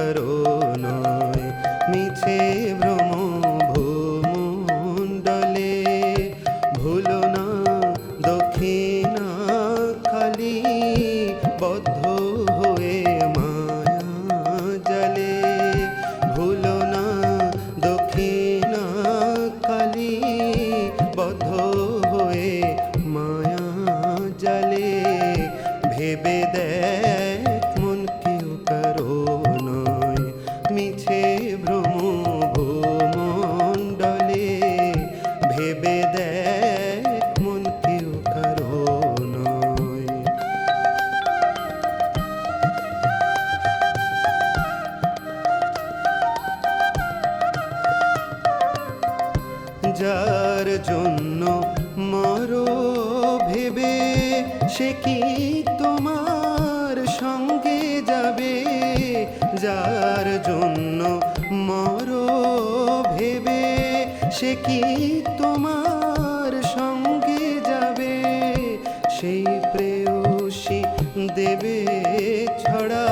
কারণ যার জন্য মরো ভেবে সে কি তোমার সঙ্গে যাবে? যার জন্য মরো ভেবে সে কি তোমার সঙ্গে যাবে? সেই প্রেয়সী দেবে ছড়া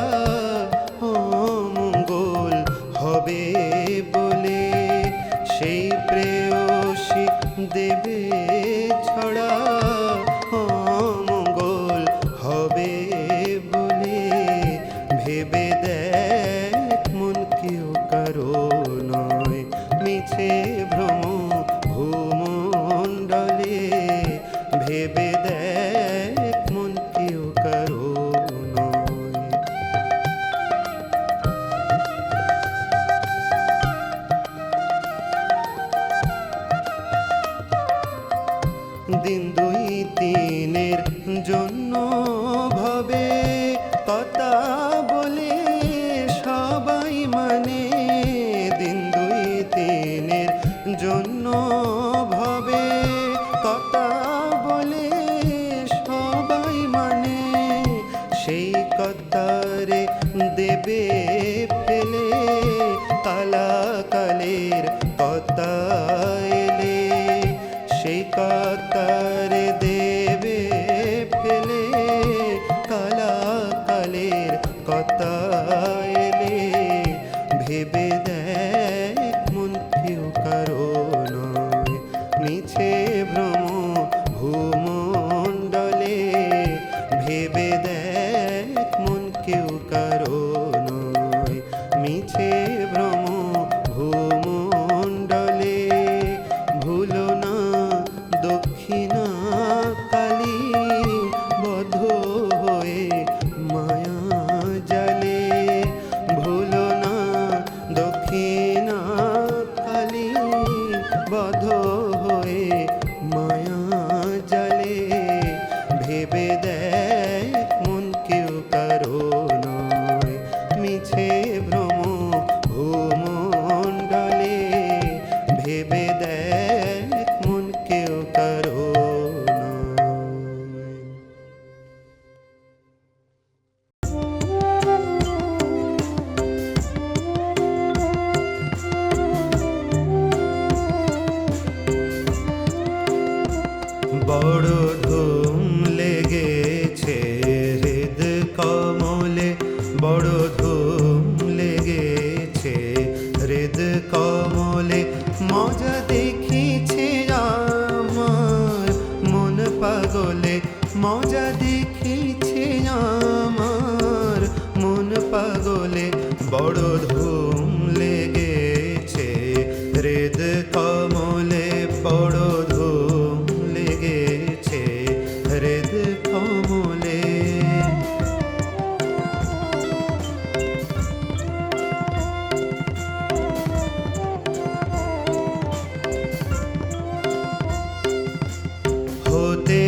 বড় ধুম লেগেছে হৃদ কমলে বড় ধুম লেগেছে হৃদ কমলে হতে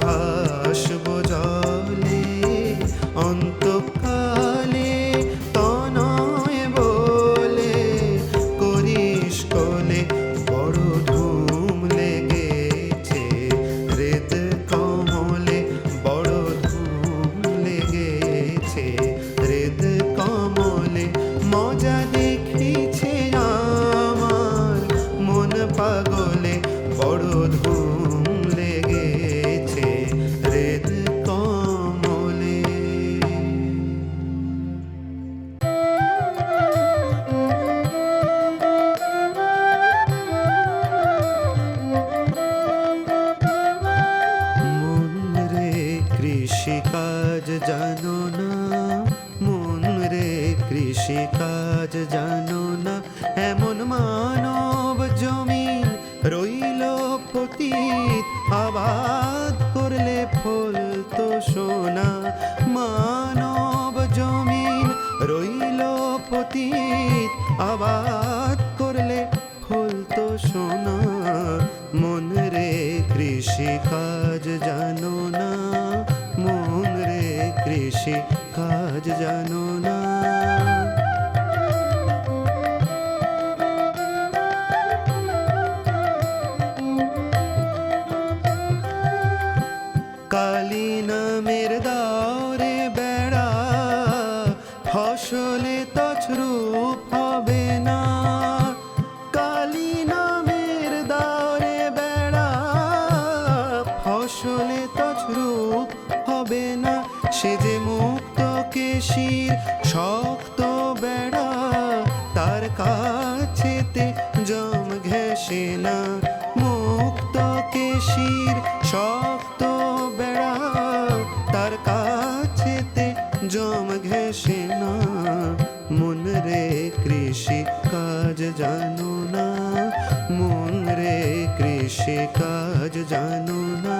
ভাসবো আবাক করলে খুলতো সোনা, মন রে কৃষি কাজ জানো না, মন রে কৃষি কাজ জানো না। কালী নামের দাওরে বেড়া, ফসলে তছরু জানো না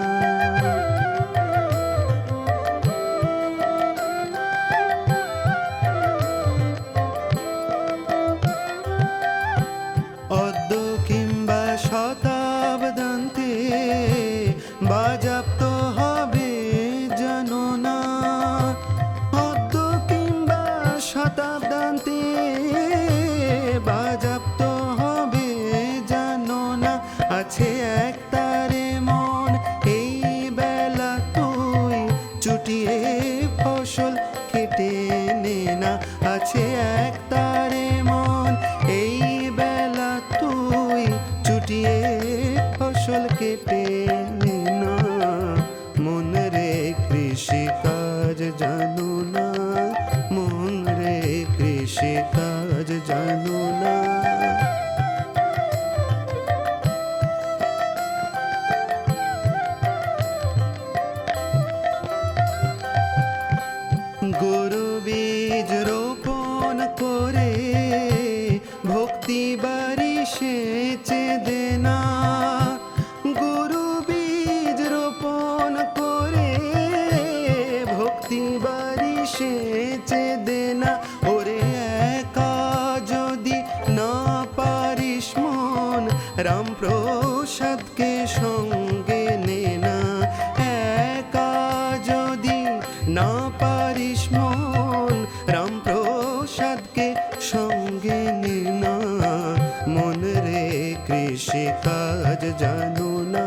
জানো না,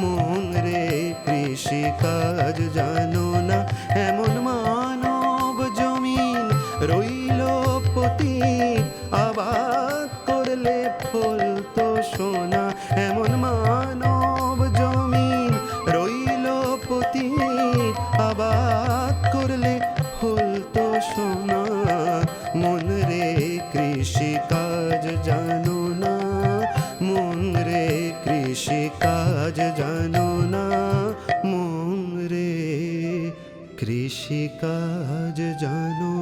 মন রে কৃষি কাজ জানো না। এমন মানব জমিন রইল পতি আবাদ করলে ফুল তো সোনা। এমন মানব জমিন রইল পতি আবাদ করলে কাজ জানো না